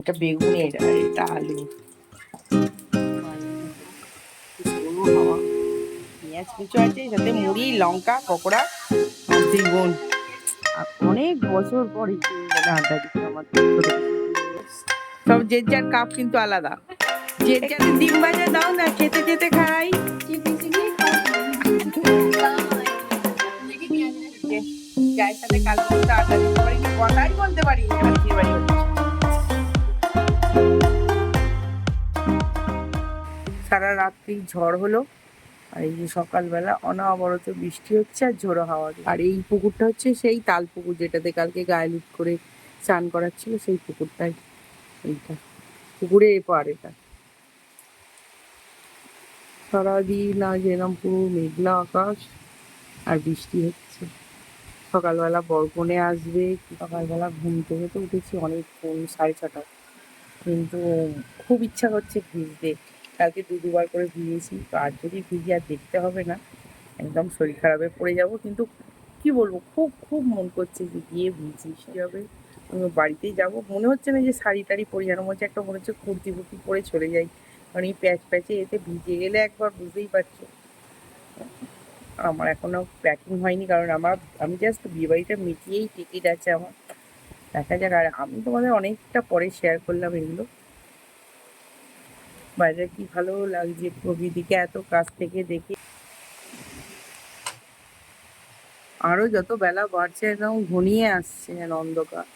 এটা বেগুনের এটা আলু। পেঁয়াজ কুচো আছে সাথে মুড়ি লঙ্কা পকোড়া আর আর অনেক বছর পরে আড্ডা দিচ্ছে আমার সব যে যার কাপ কিন্তু আলাদা। যে যার ডিম ভাজা দাও না খেতে খেতে খাই। যার সাথে কাল পর্যন্ত আড্ডা দিতে পারি কথাই বলতে পারি এবার বাড়ি সারা রাত্রি ঝড় হলো, আর এই যে সকালবেলা অনাবরত বৃষ্টি হচ্ছে আর ঝোড়ো হাওয়া আর এই পুকুরটা হচ্ছে সেই তাল পুকুর যেটাতে কালকে গায়ে লুট করে স্নান করাচ্ছিল সেই পুকুরটাই। এইটা, পুকুরে এ এপার এটা। সারাদিন আজ এরম পুরো মেঘলা আকাশ, আর বৃষ্টি হচ্ছে। সকালবেলা বরকনে আসবে, সকালবেলা ঘুম থেকে তো উঠেছি অনেকক্ষণ, সাড়ে ছটা। কিন্তু খুব ইচ্ছা করছে ভিজতে। কালকে দু দুবার করে ভিজেছি, তো আর যদি ভিজি আর দেখতে হবে না, একদম শরীর খারাপে পড়ে যাব। কিন্তু কি বলব, খুব খুব মন করছে যে গিয়ে ভিজি হবে? আমি বাড়িতেই যাব। মনে হচ্ছে না যে শাড়ি টাড়ি পরে, যেন মনে হচ্ছে একটা মনে হচ্ছে কুর্তি ফুর্তি পরে চলে যাই। কারণ এই প্যাচ প্যাচে এতে ভিজে গেলে একবার বুঝতেই পারছ। আমার এখনও প্যাকিং হয়নি, কারণ আমার, আমি জাস্ট বিয়েবাড়িটা মিটিয়েই টিকিট আছে আমার। দেখা যাক। আর আমি তোমাদের অনেকটা পরে শেয়ার করলাম এগুলো। বাইরে কি ভালো লাগছে প্রকৃতিকে এত কাছ থেকে দেখে। আরও যত বেলা বাড়ছে একদম ঘনিয়ে আসছে অন্ধকার।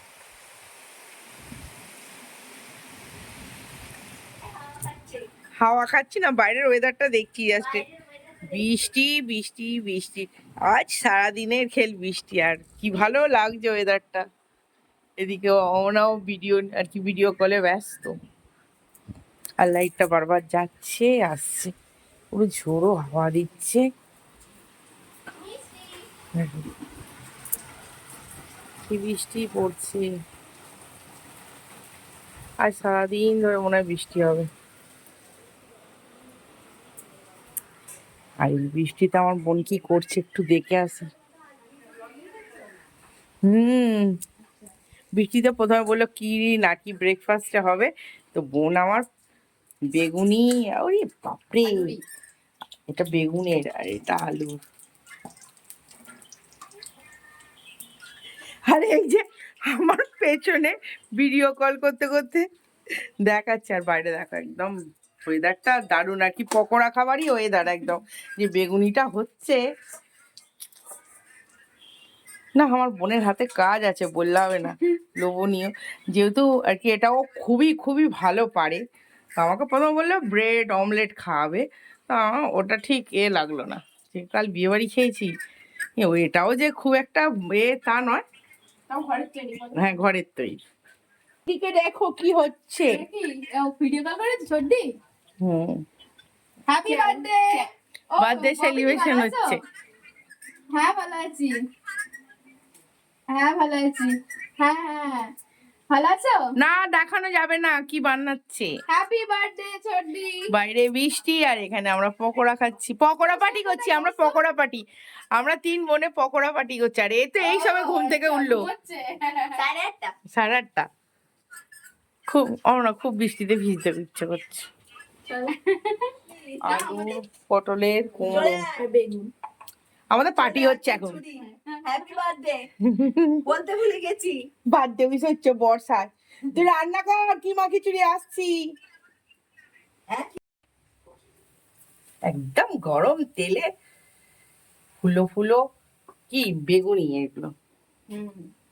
হাওয়া খাচ্ছি না, বাইরের ওয়েদারটা দেখছি জাস্ট বৃষ্টি বৃষ্টি বৃষ্টি। আজ সারাদিনের খেল বৃষ্টি, আর কি ভালো লাগছে ওয়েদারটা এদিকে অমনাও ভিডিও আর কি ভিডিও কলে ব্যস্ত। আর লাইটটা বারবার যাচ্ছে, আসছে। পুরো ঝোড়ো হাওয়া দিচ্ছে। কি বৃষ্টি পড়ছে। আজ সারাদিন ধরে মনে হয় বৃষ্টি হবে। আর এই বৃষ্টিতে আমার বোন কি করছে একটু দেখে আসি। হুম। বৃষ্টিতে প্রথমে বলল কি নাকি ব্রেকফাস্টে হবে? তো বোন আমার বেগুনি ওরে বাপরে এটা বেগুনের আর এটা আলুর। আর এই যে আমার পেছনে ভিডিও কল করতে করতে দেখাচ্ছে আর বাইরে দেখা একদম ওয়েদারটা দারুণ আর কি পকোড়া খাবারই ওয়েদার একদম যে বেগুনিটা হচ্ছে না আমার বোনের হাতে কাজ আছে বললে হবে না লোভনীয়। যেহেতু আর কি এটাও খুবই খুবই ভালো পারে তো আমাকে প্রথমে বলল ব্রেড অমলেট খাওয়াবে তা ওটা ঠিক এ লাগল না। যে কাল বিয়েবাড়ি খেয়েছি ও এটাও যে খুব একটা এ তা নয়। হ্যাঁ ঘরের তৈরি। দিকে দেখো কি হচ্ছে। ভিডিও কল ছোটদি হুম। হ্যাপি বার্থডে বার্থডে সেলিব্রেশন হচ্ছে। হ্যাঁ ভালো আছি। হ্যাঁ ভালো আছি। হ্যাঁ হ্যাঁ। ভালো আছো? না দেখানো যাবে না কি বানাচ্ছে? হ্যাপি বার্থডে ছোটদি বাইরে বৃষ্টি আর এখানে আমরা পকোড়া খাচ্ছি। পকোড়া পার্টি করছি আমরা পকোড়া পার্টি। আমরা তিন বোনে পকোড়া পার্টি করছি আর এই তো এই সবে ঘুম থেকে উঠল। সাড়ে আটটা। সাড়ে আটটা। খুব আমরা খুব বৃষ্টিতে ভিজতে ইচ্ছে করছে। আলু পটলের কুমড়ো। আমাদের পার্টি হচ্ছে এখন। হ্যাপি বার্থডে বলতে ভুলে গেছি। বার্থডে উইশ হচ্ছে বর্ষায় তুই রান্না কর কি মা খিচুড়ি আসছি। হ্যাঁ? একদম গরম তেলে ফুলো ফুলো কি বেগুনি এগুলো।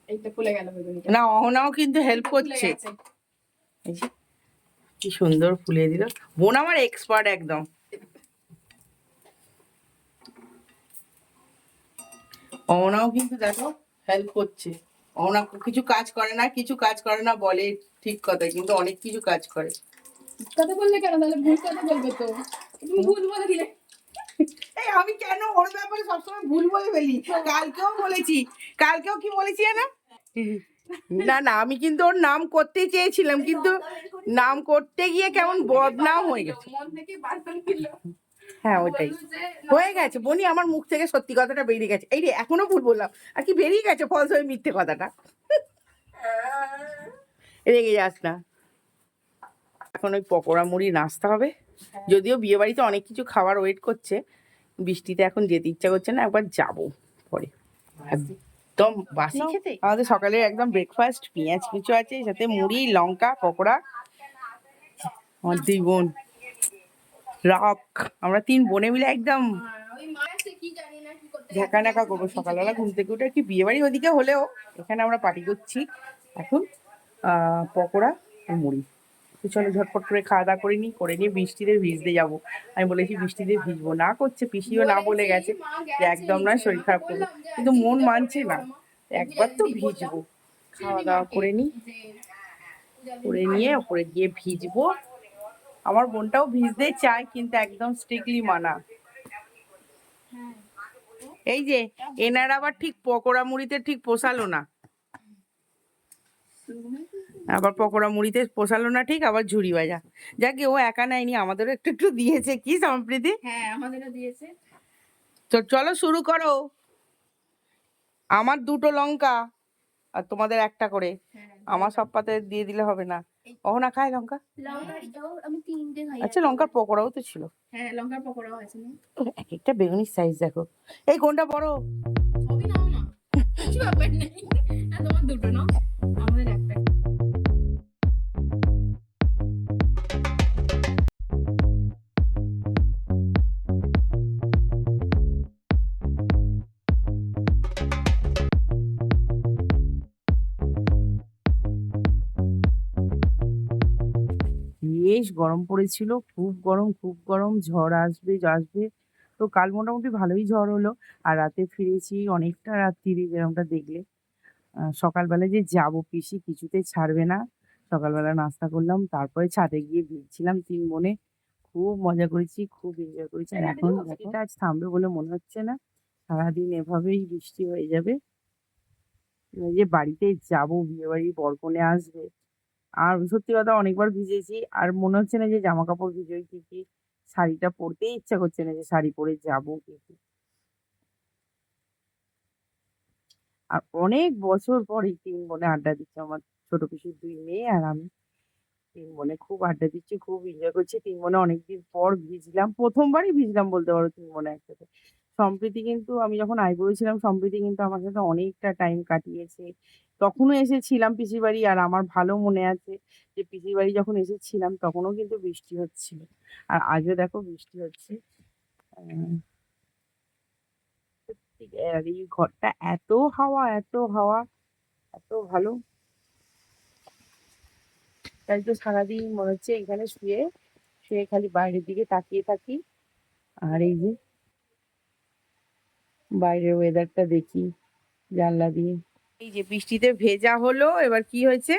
এইটা ফুলে গেল বেগুনিটা। না অহনাও কিন্তু হেল্প করছে। কি সুন্দর ফুলিয়ে দিল। বোন আমার এক্সপার্ট একদম। অহনাও কিন্তু দেখো হেল্প করছে। অহনা কিছু কাজ করে না কিছু কাজ করে না বলে ঠিক কথা কিন্তু অনেক কিছু কাজ করে। কথা বললে কেন? তাহলে ভুল কথা বলবে তো। তুমি ভুল বলে দিলে। এই আমি কেন ওর ব্যাপারে সবসময় ভুল বলে ফেলি? কালকেও বলেছি। কালকেও কি বলেছি না না না আমি কিন্তু ওর নাম করতে চেয়েছিলাম কিন্তু নাম করতে গিয়ে কেমন বদনাম হয়ে গেছে। মন থেকে হ্যাঁ ওটাই হয়ে গেছে বনি আমার মুখ থেকে সত্যি কথাটা বেরিয়ে গেছে। এই রে এখনও ভুল বললাম। আর কি বেরিয়ে গেছে ফলস হয়ে মিথ্যে কথাটা। রেগে যাস না। এখন ওই পকোড়া মুড়ি নাস্তা হবে। যদিও বিয়ে বাড়িতে অনেক কিছু খাবার ওয়েট করছে। বৃষ্টিতে এখন যেতে ইচ্ছা করছে না একবার যাব পরে। একদম বাসি। খেতে? আমাদের সকালে একদম ব্রেকফাস্ট পেঁয়াজ কুচো আছে সাথে মুড়ি লঙ্কা পকোড়া। আমার দুই বোন রক আমরা তিন বোনে মিলে একদম ঝাঁকা নাকা করব। সকালবেলা ঘুম থেকে উঠে কি বিয়ে বাড়ি ওদিকে হলেও এখানে আমরা পার্টি করছি। এখন পকোড়া আর মুড়ি। তো চলো ঝটপট করে খাওয়া দাওয়া করে নিই করে নিয়ে বৃষ্টিতে ভিজতে যাব। আমি বলেছি বৃষ্টিতে ভিজবো। না করছে, পিসিও না বলে গেছে যে একদম না, শরীর খারাপ করবে। কিন্তু মন মানছে না। একবার তো ভিজবো। খাওয়া দাওয়া করে নিই করে নিয়ে ওপরে গিয়ে ভিজবো। আমার বোনটাও ভিজতে চায় কিন্তু একদম স্ট্রিক্টলি মানা। এই যে এনার আবার ঠিক পকোড়া মুড়িতে ঠিক পোষালো না। আবার পকোড়া মুড়িতে পোষালো না ঠিক আবার ঝুড়ি ভাজা। যাকে ও একা নেয়নি আমাদেরও একটু একটু দিয়েছে কি সম্প্রীতি? হ্যাঁ আমাদেরও দিয়েছে। তো চলো শুরু করো। আমার দুটো লঙ্কা আর তোমাদের একটা করে। হ্যাঁ আমার সব পাতে দিয়ে দিলে হবে না। অহনা খায় লঙ্কা? আচ্ছা লঙ্কার পকোড়াও তো ছিল। হ্যাঁ লঙ্কার পকোড়াও আছে এক একটা বেগুনির সাইজ দেখো। এই কোনটা বড়? ছবি নাও না। কিছু ব্যাপার নেই। তোমার দুটো নাও। গরম পড়েছিল খুব গরম খুব গরম ঝড় আসবে আসবে। তো কাল মোটামুটি ভালোই ঝড় হলো আর রাতে ফিরেছি অনেকটা রাত্রিরে যেরকমটা দেখলে। সকালবেলা যে যাব পিসি কিছুতে ছাড়বে না। সকালবেলা নাস্তা করলাম তারপরে ছাদে গিয়ে ভিজছিলাম তিন বোনে। খুব মজা করেছি খুব এনজয় করেছি। আর এখন এটা? আজ থামবে বলে মনে হচ্ছে না। সারাদিন এভাবেই বৃষ্টি হয়ে যাবে। এই যে বাড়িতে যাব বিয়ে বাড়ি বরকনে আসবে। আর সত্যি কথা অনেকবার ভিজেছি। আর মনে হচ্ছে না যে জামা কাপড় ভিজোই কি কি শাড়িটা পরতেই ইচ্ছা করছে না যে শাড়ি পরে যাব কি কি। আর অনেক বছর পরে তিন বোনে আড্ডা দিচ্ছে আমার ছোট পিসির দুই মেয়ে আর আমি। তিন বোনে খুব আড্ডা দিচ্ছি, খুব এনজয় করছি। তিন বোনে অনেকদিন পর ভিজলাম, প্রথমবারই ভিজলাম বলতে পারো তিন বোনে একসাথে। সম্প্রীতি কিন্তু আমি যখন আইবুড়ো ছিলাম, সম্প্রীতি কিন্তু আমার সাথে অনেকটা টাইম কাটিয়েছে। তখনও এসেছিলাম পিসির বাড়ি আর আমার ভালো মনে আছে যে পিসির বাড়ি যখন এসেছিলাম তখনও কিন্তু বৃষ্টি হচ্ছিল। আর আজও দেখো বৃষ্টি হচ্ছে। আর এই ঘরটা এত হাওয়া এত হাওয়া, এত ভালো। তাই তো সারাদিন মনে হচ্ছে এখানে শুয়ে শুয়ে খালি বাইরের দিকে তাকিয়ে থাকি। আর এই যে বাইরের ওয়েদারটা দেখি জানলা দিয়ে। এই যে বৃষ্টিতে ভেজা হলো এবার কি হয়েছে?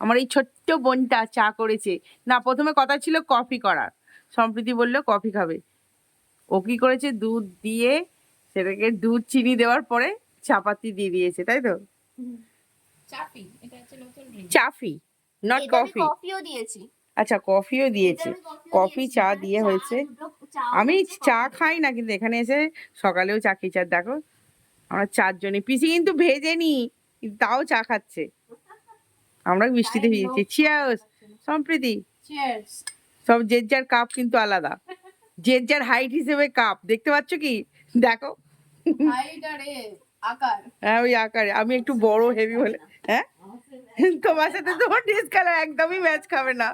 আমার এই ছোট্ট বোনটা চা করেছে। না প্রথমে কথা ছিল কফি করার। সম্প্রীতি বলল কফি খাবে। ও কি করেছে? দুধ দিয়ে সেটাকে দুধ চিনি দেওয়ার পরে চাপাতি দিয়ে দিয়েছে তাই তো? চাপি এটা হচ্ছে লোকাল ড্রিঙ্ক চাফি নট কফি কফিও দিয়েছি। আচ্ছা কফিও দিয়েছে। কফি চা দিয়ে হয়েছে। আমি চা খাই না কিন্তু এখানে এসে সকালেও চা খেয়েছি। আর দেখো আমরা চারজনে পিসি কিন্তু ভেজেনি কিন্তু তাও চা খাচ্ছে। আমরা বৃষ্টিতে ভিজেছি। চিয়ার্স সম্প্রীতি। সব যে যার কাপ কিন্তু আলাদা। যে যার হাইট হিসেবে কাপ। দেখতে পাচ্ছ কি? দেখো। হ্যাঁ ওই আকারে। আমি একটু বড় হেভি বলে। হ্যাঁ? তোমার সাথে তোমার ড্রেস কালার একদমই ম্যাচ খাবে না।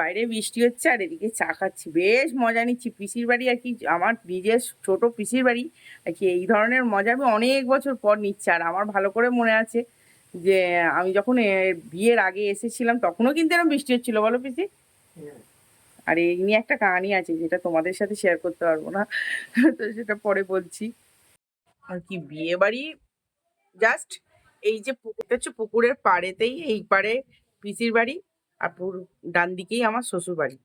বাইরে বৃষ্টি হচ্ছে আর এদিকে চা খাচ্ছি। বেশ মজা নিচ্ছি। পিসির বাড়ি আর কি, আমার নিজের ছোট পিসির বাড়ি আর কি, এই ধরনের মজা আমি অনেক বছর পর নিচ্ছি। আর আমার ভালো করে মনে আছে যে, আমি যখন বিয়ের আগে এসেছিলাম তখনও কিন্তু এরকম বৃষ্টি হচ্ছিল, বলো পিসি? আর এই নিয়ে একটা কাহানি আছে, যেটা তোমাদের সাথে শেয়ার করতে পারব না। তো সেটা পরে বলছি। আর কি, বিয়ে বাড়ি জাস্ট এই যে পুকুরটা হচ্ছে পুকুরের পাড়েতেই, এই পাড়ে পিসির বাড়ি। আর পুরো ডান দিকেই আমার শ্বশুর বাড়ি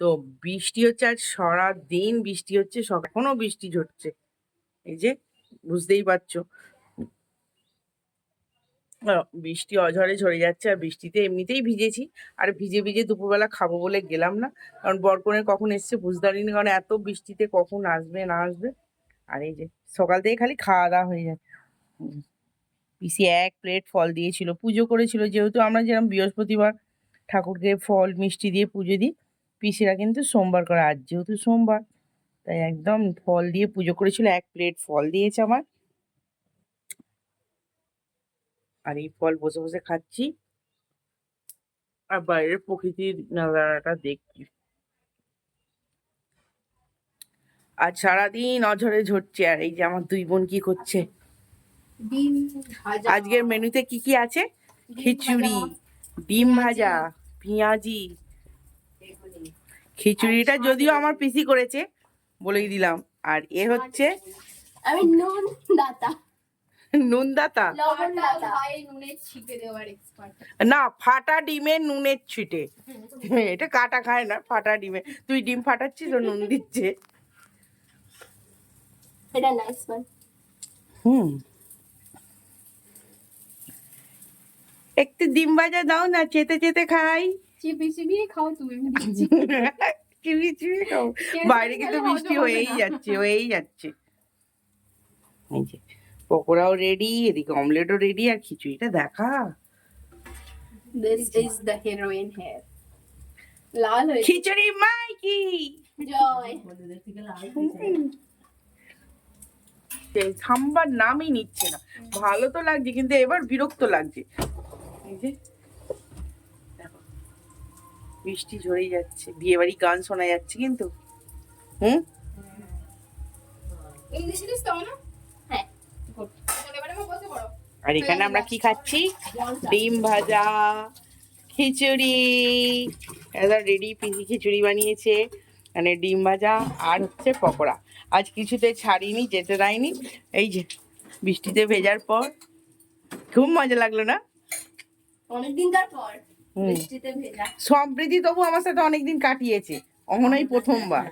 তো বৃষ্টি হচ্ছে আজ সারা দিন বৃষ্টি হচ্ছে এখনও বৃষ্টি ঝরছে। এই যে, বুঝতেই পারছ। বৃষ্টি অঝরে ঝরে যাচ্ছে আর বৃষ্টিতে এমনিতেই ভিজেছি। আর ভিজে ভিজে দুপুরবেলা খাব বলে গেলাম না। কারণ বরকনের কখন এসছে বুঝতে পারিনি, কারণ এত বৃষ্টিতে কখন আসবে, না আসবে। আর এই যে, সকাল থেকে খালি খাওয়া দাওয়া হয়ে যাচ্ছে। পিসি এক প্লেট ফল দিয়েছিল, পুজো করেছিল। যেহেতু আমরা যেরকম বৃহস্পতিবার ঠাকুরকে ফল, মিষ্টি দিয়ে পুজো দিই, পিসিরা কিন্তু সোমবার করে, আজ যেহেতু সোমবার, তাই একদম ফল দিয়ে পুজো করেছিল, এক প্লেট ফল দিয়েছে আমার। আর এই ফল বসে বসে খাচ্ছি। আর বাইরের প্রকৃতির নাজারাটা দেখছি। আর সারাদিন অঝরে ঝরছে, আর এই যে আমার দুই বোন কি করছে? আজকের মেনুতে কি কি আছে? খিচুড়ি ডিম ভাজা পেঁয়াজি। খিচুড়িটা যদিও আমার পিসি করেছে বলেই দিলাম। আর এ হচ্ছে আমি নুন দাতা। নুন দাতা? না ফাটা ডিমের নুনের ছিটে। এটা কাটা খায় না ফাটা ডিমে। তুই ডিম ফাটাচ্ছিস ও নুন দিচ্ছে। এটা নাইস হুম। একটু ডিম ভাজা দাও না চেতে চেতে খাই। চিপি চিবিয়ে খাও তুমি চিবি চিবি খাও। বাইরে কিন্তু বৃষ্টি হয়েই যাচ্ছে হয়েই যাচ্ছে। পকোড়াও রেডি এদিকে অমলেটও রেডি আর খিচুড়িটা দেখা। This is the heroine hair লাল হয়ে খিচুড়ি মাইকি! জয়। সাম্বার নামই নিচ্ছে না। ভালো তো লাগছে কিন্তু এবার বিরক্ত লাগছে। এই যে দেখো, বৃষ্টি ঝরেই যাচ্ছে। বিয়ে বাড়ি গান শোনা যাচ্ছে কিন্তু। হুম? হ্যাঁ আর এখানে আমরা কি খাচ্ছি? ডিম ভাজা খিচুড়ি। একদম রেডি পিসি খিচুড়ি বানিয়েছে। মানে ডিম ভাজা আর হচ্ছে পকোড়া। আজ কিছুতে ছাড়িনি যেতে দেয়নি। এই যে বৃষ্টিতে ভেজার পর। খুব মজা লাগল না? অনেকদিন তার পর বৃষ্টিতে ভেজা। সম্প্রীতি তবু আমার সাথে অনেকদিন কাটিয়েছে। অহনাই প্রথমবার।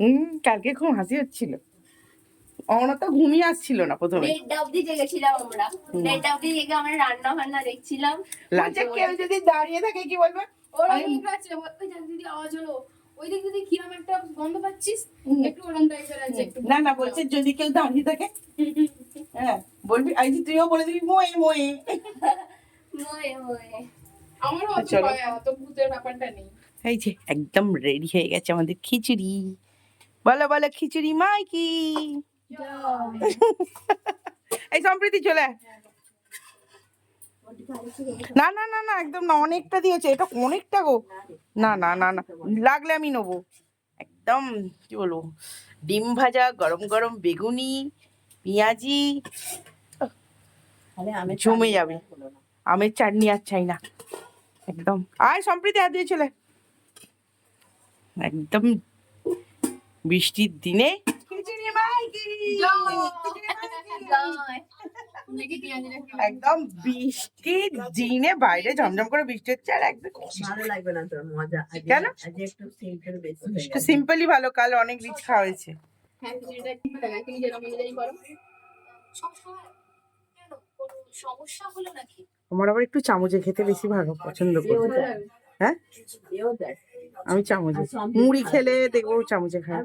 হুম কালকে খুব হাসি হচ্ছিল। অহনা তো ঘুমিয়ে আসছিল না প্রথমে। দেড়টা অব্দি জেগেছিলাম আমরা। দেড়টা অব্দি জেগে আমরা রান্না বান্না দেখছিলাম। লাঞ্চে কেউ যদি দাঁড়িয়ে থাকে কি বলবে? ওরা কি খাচ্ছে ওই দিদি আওয়াজ হলো। ওই দিক দিদি কিরম একটা গন্ধ পাচ্ছিস? একটু ওরম টাইপের আছে না না বলছে যদি কেউ দাঁড়িয়ে থাকে। হ্যাঁ বলবি আই তুইও বলে দিবি মোয়ে মোয়ে। চলো। নেই। এই যে একদম রেডি হয়ে গেছে আমাদের খিচুড়ি। বলো বলো খিচুড়ি মাইকি। এই সম্প্রীতি চলে না না না না একদম না অনেকটা দিয়েছে। এটা অনেকটা গো। না না না না লাগলে আমি নেব। একদম কি বলব ডিম ভাজা গরম গরম বেগুনি পেঁয়াজি জমে যাবে। আমের চাটনি আর চাই না। একদম। আয় সম্প্রীতি আর দিয়ে চলে। একদম বৃষ্টির দিনে। একদম বৃষ্টির দিনে বাইরে ঝমঝম করে বৃষ্টি হচ্ছে আর একদম ভালো লাগবে না তোর মজা। কেন? একটু সিম্পল ভালো কাল অনেক রিচ খাওয়া হয়েছে। হ্যাঁ খিচুড়িটা কি লাগে। তুমি যেরকম অনুযায়ী করো। সমস্যা হলো নাকি? আমার আবার একটু চামচে খেতে বেশি ভালো পছন্দ করি। হ্যাঁ? আমি চামচে। মুড়ি খেলে দেখব চামচে খাই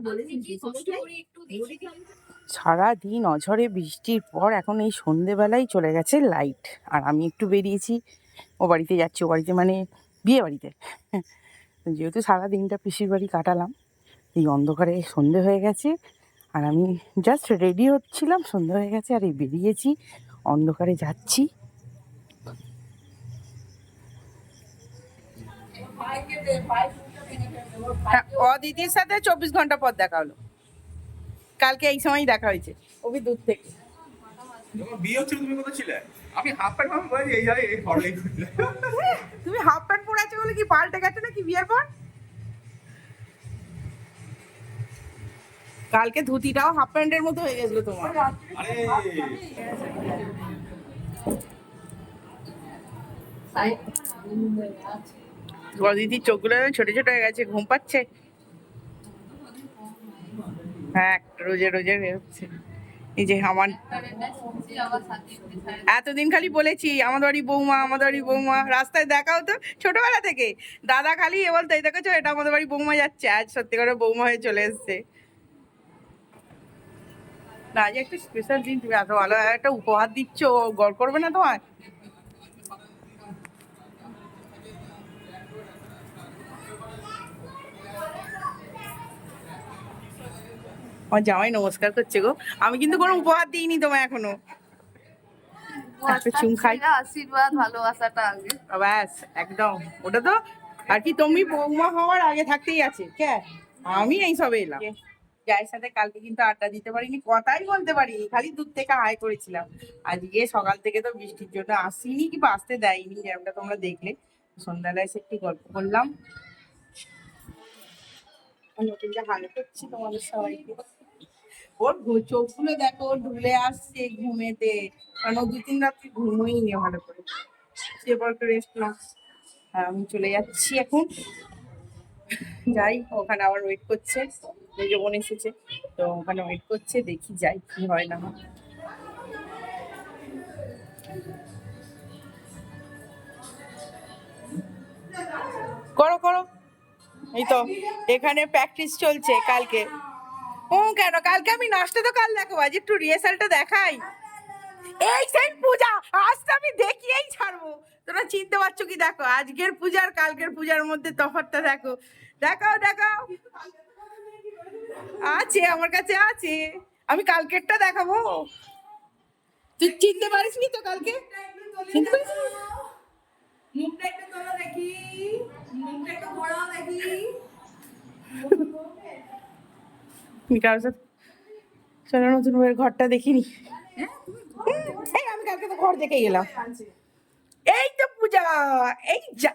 সারা দিন অঝরে বৃষ্টির পর এখন এই সন্ধেবেলায় চলে গেছে লাইট। আর আমি একটু বেরিয়েছি। ও বাড়িতে যাচ্ছি ও বাড়িতে মানে বিয়ে বাড়িতে। যেহেতু সারা দিনটা পিসির বাড়ি কাটালাম এই অন্ধকারে সন্ধে হয়ে গেছে। আর আমি জাস্ট রেডি হচ্ছিলাম সন্ধে হয়ে গেছে। আর এই বেরিয়েছি অন্ধকারে যাচ্ছি। হ্যাঁ অদিতির সাথে চব্বিশ ঘণ্টা পর দেখা হলো। কালকে এই সময় দেখা হয়েছে ওবি দূর থেকে। তুমি কোথায় ছিলে? আমি হাফ প্যান্ট বলে এই যাই এই ফটোই করছিলে তুমি হাফ প্যান্ট পরে আছো বলে কি পাল্টে গেছে নাকি বিয়ের পর? কালকে ধুতিটাও হাফ প্যান্টের মতো হয়ে গেছিল তোমার। আরে। অদিতির চোখগুলো যেন ছোট ছোট হয়ে গেছে, ঘুম পাচ্ছে। হ্যাঁ রোজে রোজে বেরোচ্ছে এই যে আমার এতদিন খালি বলেছি আমার বাড়ি বৌমা, আমাদের বাড়ি বৌমা। রাস্তায় দেখাও তো ছোটবেলা থেকে। দাদা খালি এ বলতো, এই দেখেছ, এটা আমাদের বাড়ি বৌমা যাচ্ছে। আজ সত্যি করে বৌমা হয়ে চলে এসছে। না, আজ একটা স্পেশাল দিন, তুমি এত ভালো, একটা উপহার দিচ্ছ, গড় করবে না তোমার আমার জামাই নমস্কার করছে গো। আমি কিন্তু কোনো উপহার দিইনি তোমায় এখনও। খাই। আশীর্বাদ ভালোবাসাটা আগে। ব্যাস একদম। ওটা তো আর কি তুমি বৌমা হওয়ার আগে থাকতেই আছে কে? আমি এই সবে এলাম। যাই সাথে কালকে কিন্তু আড্ডা দিতে পারিনি কথাই বলতে পারিনি খালি দূর থেকে হাই করেছিলাম। আজকে সকাল থেকে তো বৃষ্টির জন্য আসিনি কি বা আসতে দেয়নি যেমনটা তোমরা দেখলে। সন্ধ্যাবেলায় এসে একটু গল্প করলাম। নতুন যা হাল করছি তোমাদের সবাইকে। ওর চোখগুলো দেখো ঢুলে আসছে ঘুমেতে। কারণ দু তিন রাত্রি ঘুমোই নি ভালো করে সে পর রেস্ট আর আমি চলে যাচ্ছি এখন। যাই, ওখানে আবার ওয়েট করছে। মেজো বোন এসেছে। তো ওখানে ওয়েট করছে, দেখি যাই কি হয় না করো করো। এই তো, এখানে প্র্যাকটিস চলছে কালকে। ও কেন? কালকে আমি নাচটা তো কাল দেখাবো আজ একটু রিহার্সালটা দেখাই। এই সেই পূজা আজ তো আমি দেখিয়েই ছাড়বো। তোমরা চিনতে পারছ কি? দেখো আজকের পূজা আর কালকের পূজার মধ্যে তফাৎটা দেখো। দেখাও দেখাও। আছে আমার কাছে আছে। আমি কালকেরটা দেখাবো। তুই চিনতে পারিস নি তো কালকে? চিনতে পারিস মুখটা একটু তোলো দেখি। মুখটা একটু ঘোরাও দেখি। কারোর সাথে চলো নতুন বইয়ের ঘরটা দেখিনি। এই আমি কালকে তো ঘর দেখে গেলাম এই তো পূজা এই যা।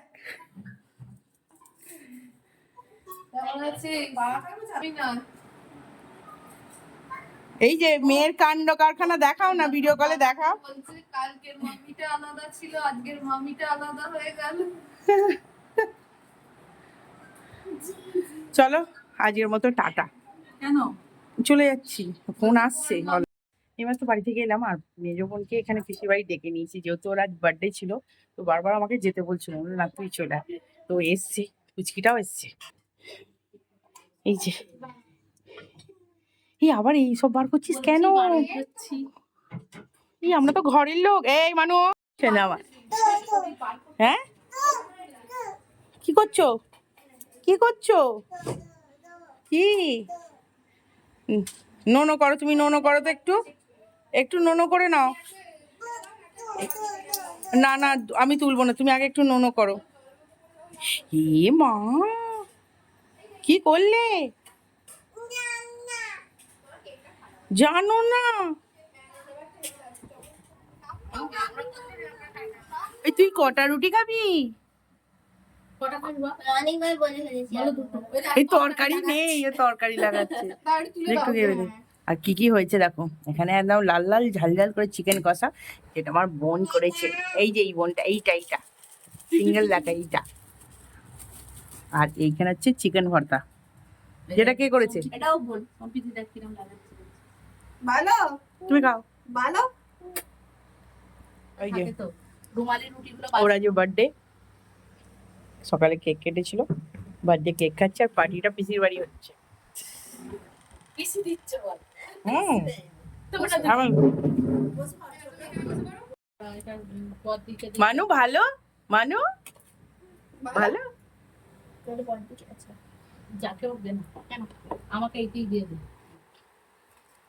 এই যে মেয়ের কাণ্ড কারখানা দেখাও না ভিডিও কলে দেখাও। বলছে কালকের মামিটা আলাদা ছিল আজকের মামিটা আলাদা হয়ে গেল। চলো আজকের মতো টাটা। কেন? চলে যাচ্ছি ফোন আসছে এবার তো বাড়ি থেকে এলাম আর মেজ বোনকে এখানে পিসির বাড়ি ডেকে নিয়েছি যেহেতু ওর আজ বার্থডে ছিল তো বারবার আমাকে যেতে বলছিল না তুই চলে তো এসছে কুচকিটাও এসছে। এই যে। এই আবার এই সব বার করছিস কেন? এই আমরা তো ঘরের লোক। এই মানু আমার হ্যাঁ? কি করছ? কি করছ? কি? নোনো করো, তুমি নোনো করো তো একটু। একটু নোনো করে নাও। না না, আমি তুলবো না, তুমি আগে একটু নোনো করো। এ মা, কি করলে? জানো না। এই তুই কটা রুটি খাবি? অনেকবার বলে ফেলেছি এই তরকারি নেই তরকারি লাগাচ্ছে। একটু ভেবে দে। আর কি কি হয়েছে দেখো এখানে একদম লাল লাল ঝাল ঝাল করে চিকেন কষা যেটা আমার বোন করেছে। এই যে এই বোনটা এইটা এইটা। সিঙ্গেল দেখা এইটা। আর এইখানে হচ্ছে চিকেন ভর্তা। যেটা কে করেছে? এটাও ভালো? তুমি খাও। ভালো? ওই যে। রুমালি রুটিগুলো ওর আজ বার্থডে সকালে কেক কেটেছিল। বার্থডে কেক খাচ্ছে আর পার্টিটা পিসির বাড়ি হচ্ছে। দিচ্ছে বল। হুম। মানু ভালো? মানু? ভালো? যাকে হোক দে কেন? আমাকে এইটাই দিয়ে দে।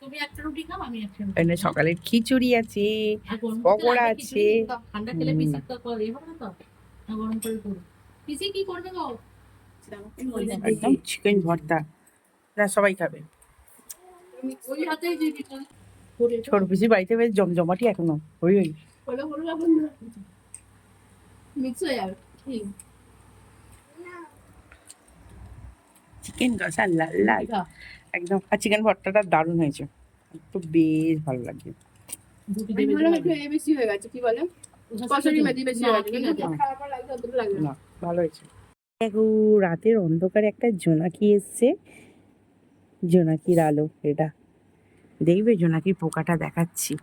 তুমি একটা রুটি খাও আমি একটা রুটি সকালের খিচুড়ি আছে গরম করতে পকোড়া আছে। ঠান্ডা খেলে। তো করে হবে না তো। গরম করে করো পিসি কি করবে গো? একদম চিকেন ভর্তা। না সবাই খাবে। ওই দিতে ছোট বাড়িতে বেশ জমজমাটি এখনও। ওই ওই। মিক্স হয়ে যাবে চিকেন কষা লাল লাল। একদম। আর চিকেন ভর্তাটা দারুণ হয়েছে। তো বেশ ভালো লাগছে। বেশি হয়ে গেছে কি বলে? দেখো রাতের অন্ধকারে একটা জোনাকি এসছে। জোনাকির আলো এটা। দেখবে জোনাকির পোকাটা দেখাচ্ছি।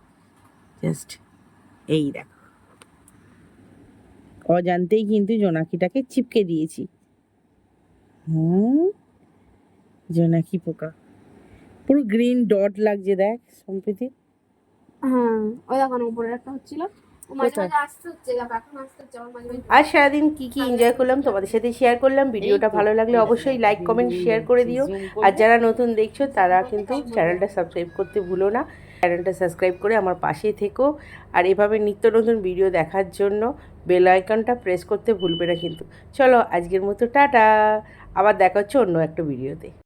জাস্ট এই দেখো। অজান্তেই কিন্তু জোনাকিটাকে চিপকে দিয়েছি। হুম? জোনাকি পোকা। পুরো গ্রিন ডট লাগছে দেখ সম্প্রীতি। হ্যাঁ ওই দেখো উপরে একটা হচ্ছিল। আজ সারাদিন কি কি এনজয় করলাম তোমাদের সাথে শেয়ার করলাম ভিডিওটা ভালো লাগলে অবশ্যই লাইক কমেন্ট শেয়ার করে দিও। আর যারা নতুন দেখছ তারা কিন্তু চ্যানেলটা সাবস্ক্রাইব করতে ভুলো না। চ্যানেলটা সাবস্ক্রাইব করে আমার পাশে থেকো। আর এভাবে নিত্য নতুন ভিডিও দেখার জন্য বেল আইকনটা প্রেস করতে ভুলবে না কিন্তু। চলো আজকের মতো টাটা। আবার দেখা হচ্ছে অন্য একটা ভিডিওতে